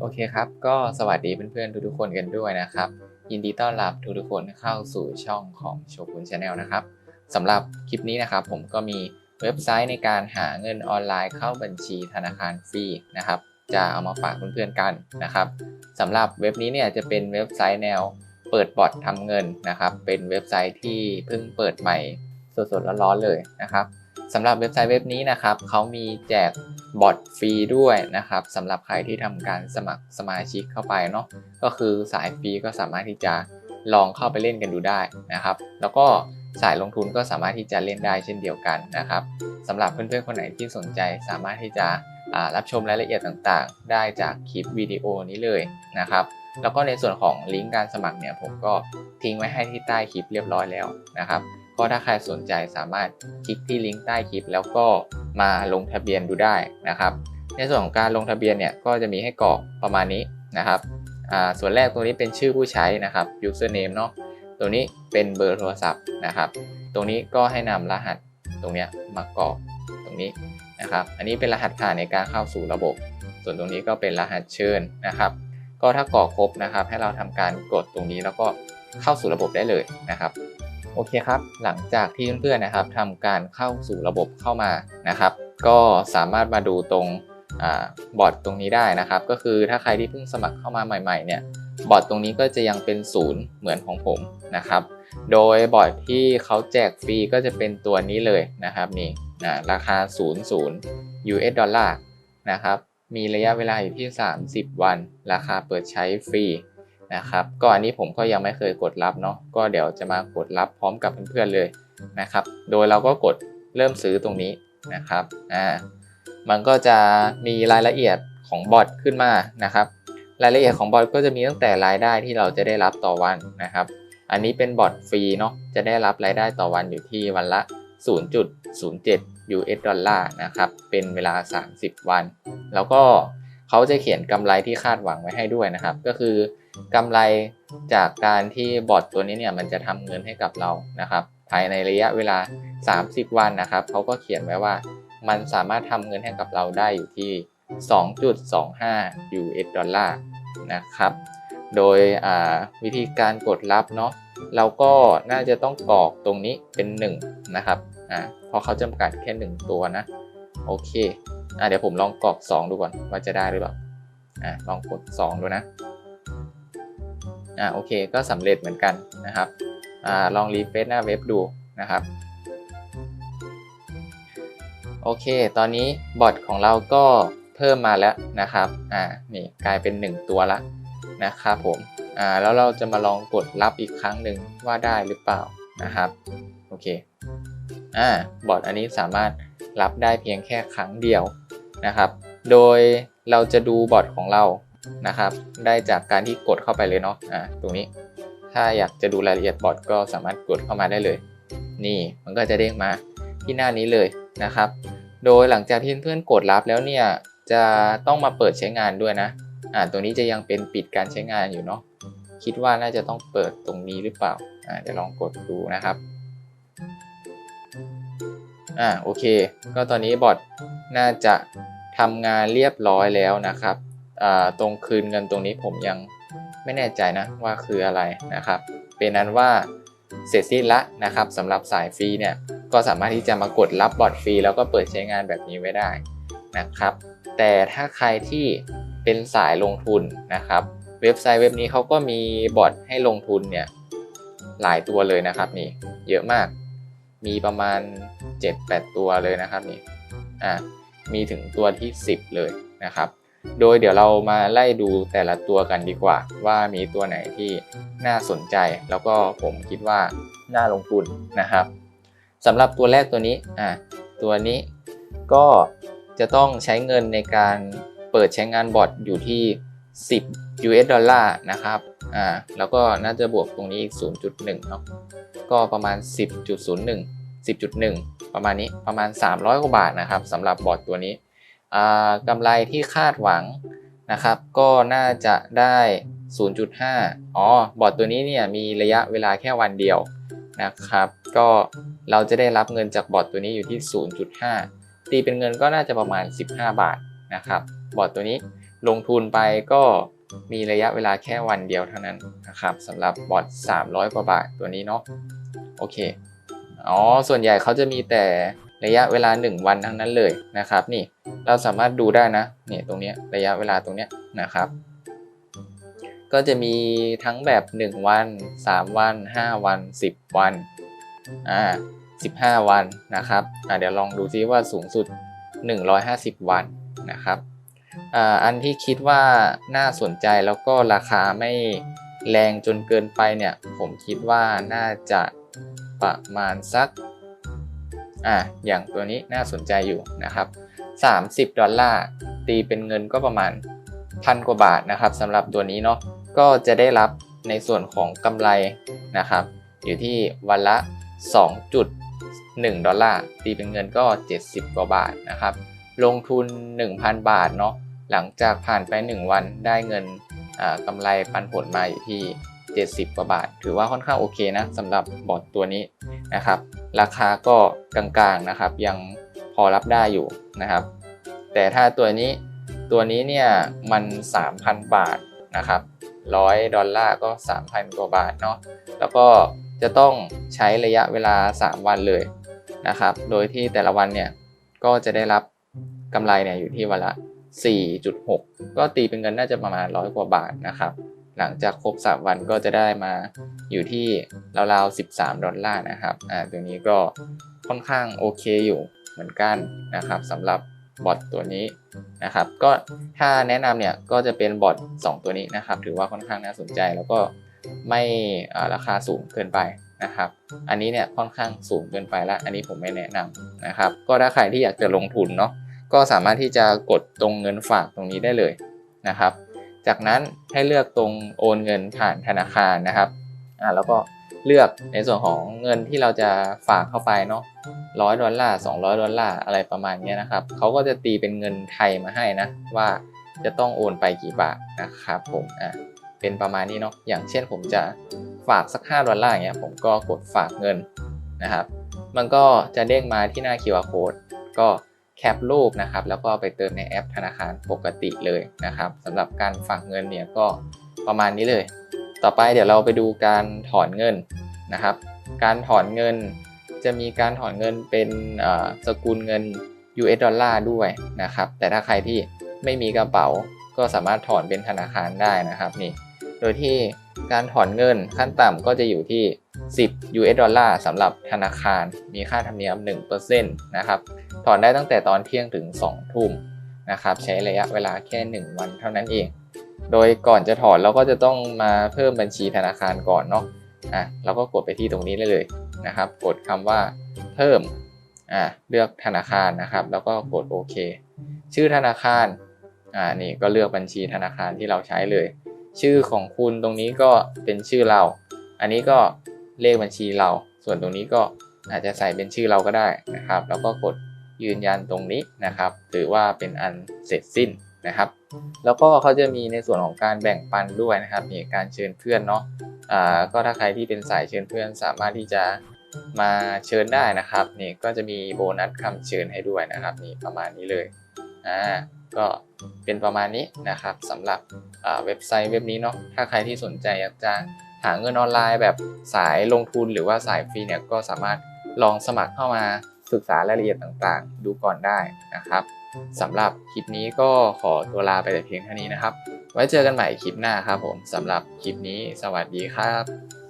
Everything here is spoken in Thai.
โอเคครับ ก็สวัสดีเพื่อนๆทุกๆคนกันด้วยนะครับ ยินดีต้อนรับทุกๆคนเข้าสู่ช่องของโชกุนชาแนลนะครับสำหรับคลิปนี้นะครับ ผมก็มีเว็บไซต์ในการหาเงินออนไลน์เข้าบัญชีธนาคารฟรีนะครับ จะเอามาฝากเพื่อนๆกันนะครับสำหรับเว็บนี้เนี่ยจะเป็นเว็บไซต์แนวเปิดบอททำเงินนะครับ เป็นเว็บไซต์ที่เพิ่งเปิดใหม่สดๆร้อนๆเลยนะครับ สำหรับเว็บไซต์เว็บนี้นะครับเขามีแจกบอทฟรีด้วยนะครับสำหรับใครที่ทำการสมัครสมาชิกเข้าไปเนาะก็คือสายฟรีก็สามารถที่จะลองเข้าไปเล่นกันดูได้นะครับ แล้วก็สายลงทุนก็สามารถที่จะเล่นได้เช่นเดียวกันนะครับสำหรับเพื่อนๆคนไหนที่สนใจสามารถที่จะรับชมรายละเอียดต่างๆ ได้จากคลิปวิดีโอนี้เลยนะครับแล้วก็ในส่วนของลิงก์การสมัครเนี่ยผมก็ทิ้งไว้ให้ที่ใต้คลิปเรียบร้อยแล้วนะครับ ก็ถ้าใครสนใจสามารถคลิกที่ลิงก์ใต้คลิป แล้วก็มาลงทะเบียนดูได้นะครับ ในส่วนของการลงทะเบียนเนี่ยก็จะมีให้กรอกประมาณนี้นะครับส่วนแรกตรงนี้เป็นชื่อผู้ใช้นะครับ username เนาะตัวนี้เป็นเบอร์โทรศัพท์นะครับ ตรงนี้ก็ให้นำรหัสตรงนี้มากรอกตรงนี้นะครับ อันนี้เป็นรหัสผ่านในการเข้าสู่ระบบ ส่วนตรงนี้ก็เป็นรหัสเชิญนะครับ ก็ถ้ากรอกครบนะครับ ให้เราทำการกดตรงนี้แล้วก็เข้าสู่ระบบได้เลยนะครับ โอเคครับ หลังจากที่เพื่อนๆนะครับทำการเข้าสู่ระบบเข้ามานะครับ ก็สามารถมาดูตรงบอร์ดตรงนี้ได้นะครับ ก็คือถ้าใครที่เพิ่งสมัครเข้ามาใหม่ๆเนี่ยบอร์ดตรงนี้ก็จะยังเป็นศูนย์เหมือนของผมนะครับ โดยบอร์ดที่เขาแจกฟรีก็จะเป็นตัวนี้เลยนะครับนี่นะราคา 00 US ดอลลาร์นะครับ มีระยะเวลาอยู่ที่ 30 วัน ราคาเปิดใช้ฟรี นะครับก็อันนี้ผมก็ยังไม่เคยกดรับเนาะก็เดี๋ยวจะมากดรับพร้อมกับเพื่อนๆเลยนะครับ โดยเราก็กดเริ่มซื้อตรงนี้นะครับอ่ามันก็จะมีรายละเอียดของบอทขึ้นมานะครับรายละเอียดของบอทก็จะมีตั้งแต่รายได้ที่เราจะได้รับต่อวันนะครับ อันนี้เป็นบอทฟรีเนาะจะได้รับรายได้ต่อวันอยู่ที่วันละ 0.07 US ดอลลาร์นะครับเป็นเวลา 30 วัน แล้วก็เขาจะเขียนกำไรที่คาดหวังไว้ให้ด้วยนะครับ ก็คือ กำไรจากการที่บอทตัวนี้เนี่ยมันจะทำเงินให้กับเรานะครับ ภายในระยะเวลา 30 วันนะครับเขาก็เขียนไว้ว่า มันสามารถทำเงินให้กับเราได้อยู่ที่ 2.25 US ดอลลาร์นะครับ โดยวิธีการกดรับเนาะเราก็น่าจะต้องกรอกตรงนี้เป็น 1 นะครับอ่าเพราะเขาจำกัดแค่ 1 ตัวนะ โอเคอ่าเดี๋ยวผมลองกรอก 2 ดูก่อนว่าจะได้หรือเปล่าอ่าลองกด 2 ดูนะ อ่าโอเคก็สำเร็จเหมือนกันนะครับอ่าลองรีเฟซหน้าเว็บดูนะครับโอเค ตอนนี้บอทของเราก็เพิ่มมาแล้วนะครับ อ่า นี่กลายเป็น 1 ตัวละนะครับผม อ่า แล้วเราจะมาลองกดรับอีกครั้งหนึ่งว่าได้หรือเปล่านะครับ โอเค อ่า บอทอันนี้สามารถรับได้เพียงแค่ครั้งเดียวนะครับ โดยเราจะดูบอทของเรา นะครับ ได้จากการที่กดเข้าไปเลยเนาะอ่าตรงนี้ ถ้าอยากจะดูรายละเอียดบอทก็สามารถกดเข้ามาได้เลย นี่มันก็จะเด้งมาที่หน้านี้เลยนะครับ โดยหลังจากที่เพื่อนกดรับแล้วเนี่ยจะต้องมาเปิดใช้งานด้วยนะอ่าตรงนี้จะยังเป็นปิดการใช้งานอยู่เนาะคิดว่าน่าจะต้องเปิดตรงนี้หรือเปล่าอ่าเดี๋ยวลองกดดูนะครับอ่าโอเค ก็ตอนนี้บอทน่าจะทำงานเรียบร้อยแล้วนะครับ ตรงคืนเงินตรงนี้ผมยังไม่แน่ใจนะว่าคืออะไรนะครับ เป็นนั้นว่าเสร็จสิ้นละนะครับสำหรับสายฟรีเนี่ยก็สามารถที่จะมากดรับบอทฟรีแล้วก็เปิดใช้งานแบบนี้ไว้ได้นะครับ แต่ถ้าใครที่เป็นสายลงทุนนะครับ เว็บไซต์เว็บนี้เขาก็มีบอทให้ลงทุนเนี่ยหลายตัวเลยนะครับนี่เยอะมาก มีประมาณ 7-8 ตัวเลยนะครับนี่อะมีถึงตัวที่ 10 เลยนะครับ โดยเดี๋ยวเรามาไล่ดูแต่ละตัวกันดีกว่า ว่ามีตัวไหนที่น่าสนใจ แล้วก็ผมคิดว่าน่าลงทุนนะครับสำหรับตัวแรกตัวนี้อะตัวนี้ก็จะต้องใช้เงินในการเปิดใช้งานบอทอยู่ที่ 10 US ดอลลาร์นะครับอ่าแล้วก็น่าจะบวกตรงนี้อีก 0.1เนาะก็ประมาณ 10.01 10.1 ประมาณนี้ประมาณ 300 กว่าบาทนะครับสำหรับบอทตัวนี้ กำไรที่คาดหวังนะครับ ก็น่าจะได้ 0.5 อ๋อ บอทตัวนี้เนี่ยมีระยะเวลาแค่วันเดียวนะครับ ก็เราจะได้รับเงินจากบอทตัวนี้อยู่ที่ 0.5 ตีเป็นเงินก็น่าจะประมาณ 15 บาทนะครับ บอทตัวนี้ลงทุนไปก็มีระยะเวลาแค่วันเดียวเท่านั้นนะครับสำหรับบอท300 กว่าบาทตัวนี้เนาะ โอเค อ๋อ ส่วนใหญ่เขาจะมีแต่ ระยะเวลา 1 วันทั้งนั้นเลยนะครับ นี่เราสามารถดูได้นะเนี่ยตรงนี้ระยะเวลาตรงนี้นะครับ ก็จะมีทั้งแบบ 1 วัน 3 วัน 5 วัน 10 วันอ่า15 วันนะครับอ่าเดี๋ยวลองดูซิว่าสูงสุด 150 วันนะครับอ่าอันที่คิดว่าน่าสนใจแล้วก็ราคาไม่แรงจนเกินไปเนี่ย ผมคิดว่าน่าจะประมาณสัก อ่าอย่างตัวนี้น่าสนใจอยู่นะครับ 30 ดอลลาร์ตีเป็นเงินก็ประมาณพันกว่าบาทนะครับสำหรับตัวนี้เนาะก็จะได้รับในส่วนของกำไรนะครับ อยู่ที่วันละ 2.1 ดอลลาร์ตีเป็นเงินก็ 70 กว่าบาทนะครับ ลงทุน 1,000 บาทเนาะหลังจากผ่านไป 1 วันได้เงินอ่ากำไรปันผลมาอยู่ที่ 70 กว่าบาท ถือว่าค่อนข้างโอเคนะสำหรับบอทตัวนี้นะครับ ราคาก็กลางๆนะครับ ยังพอรับได้อยู่นะครับ แต่ถ้าตัวนี้ตัวนี้เนี่ยมัน 3,000 บาทนะครับร้อยดอลลาร์ก็ 3,000 กว่าบาทเนาะแล้วก็จะต้องใช้ระยะเวลา 3 วันเลยนะครับ โดยที่แต่ละวันเนี่ยก็จะได้รับกำไรเนี่ยอยู่ที่วันละ 4.6 ก็ตีเป็นเงินน่าจะประมาณร้อยกว่าบาทนะครับ หลังจากครบ 3 วันก็จะได้มาอยู่ที่ราวๆ 13 ดอลลาร์นะครับอ่าตัวนี้ก็ค่อนข้างโอเคอยู่เหมือนกันนะครับสำหรับบอทตัวนี้นะครับก็ถ้าแนะนำเนี่ยก็จะเป็นบอท2ตัวนี้นะครับ ถือว่าค่อนข้างน่าสนใจแล้วก็ไม่ราคาสูงเกินไปนะครับ อันนี้เนี่ยค่อนข้างสูงเกินไปแล้วอันนี้ผมไม่แนะนำนะครับ ก็ถ้าใครที่อยากจะลงทุนเนาะก็สามารถที่จะกดตรงเงินฝากตรงนี้ได้เลยนะครับ จากนั้นให้เลือกตรงโอนเงินผ่านธนาคารนะครับอ่าแล้วก็เลือกในส่วนของเงินที่เราจะฝากเข้าไปเนาะร้อยดอลลาร์สองร้อยดอลลาร์อะไรประมาณเนี้ยนะครับเขาก็จะตีเป็นเงินไทยมาให้นะว่าจะต้องโอนไปกี่บาทนะครับผมอ่าเป็นประมาณนี้เนาะอย่างเช่นผมจะฝากสัก 5 ดอลลาร์เงี้ยผมก็กดฝากเงินนะครับ มันก็จะเด้งมาที่หน้า QR code ก็ แคปรูปนะครับ แล้วก็ไปเติมในแอปธนาคารปกติเลยนะครับสำหรับการฝากเงินเนี่ยก็ประมาณนี้เลย ต่อไปเดี๋ยวเราไปดูการถอนเงินนะครับ การถอนเงินจะมีการถอนเงินเป็นสกุลเงิน US ดอลลาร์ด้วยนะครับ แต่ถ้าใครที่ไม่มีกระเป๋าก็สามารถถอนเป็นธนาคารได้นะครับนี่ โดยที่การถอนเงินขั้นต่ำก็จะอยู่ที่ 10 US ดอลลาร์สำหรับธนาคาร มีค่าธรรมเนียม 1%นะครับ ถอนได้ตั้งแต่ตอนเที่ยงถึง 2 ทุ่มนะครับใช้ระยะเวลาแค่ 1 วันเท่านั้นเอง โดยก่อนจะถอนเราก็จะต้องมาเพิ่มบัญชีธนาคารก่อนเนาะอะเราก็กดไปที่ตรงนี้ได้เลยนะครับ กดคำว่าเพิ่มอะเลือกธนาคารนะครับ แล้วก็กดโอเคชื่อธนาคารอ่านี่ก็เลือกบัญชีธนาคารที่เราใช้เลย ชื่อของคุณตรงนี้ก็เป็นชื่อเรา อันนี้ก็เลขบัญชีเรา ส่วนตรงนี้ก็อาจจะใส่เป็นชื่อเราก็ได้นะครับ แล้วก็กด ยืนยันตรงนี้นะครับ ถือว่าเป็นอันเสร็จสิ้นนะครับ แล้วก็เขาจะมีในส่วนของการแบ่งปันด้วยนะครับ มีการเชิญเพื่อนเนาะอ่าก็ถ้าใครที่เป็นสายเชิญเพื่อนสามารถที่จะมาเชิญได้นะครับนี่ก็จะมีโบนัสคำเชิญให้ด้วยนะครับนี่ประมาณนี้เลยอ่าก็เป็นประมาณนี้นะครับสำหรับอ่าเว็บไซต์เว็บนี้เนาะถ้าใครที่สนใจอยากจะหาเงินออนไลน์แบบสายลงทุนหรือว่าสายฟรีเนี่ยก็สามารถลองสมัครเข้ามา ศึกษารายละเอียดต่างๆ ดูก่อนได้นะครับสำหรับคลิปนี้ก็ขอตัวลาไปแต่เพียงเท่านี้นะครับ ไว้เจอกันใหม่คลิปหน้าครับผมสำหรับคลิปนี้สวัสดีครับ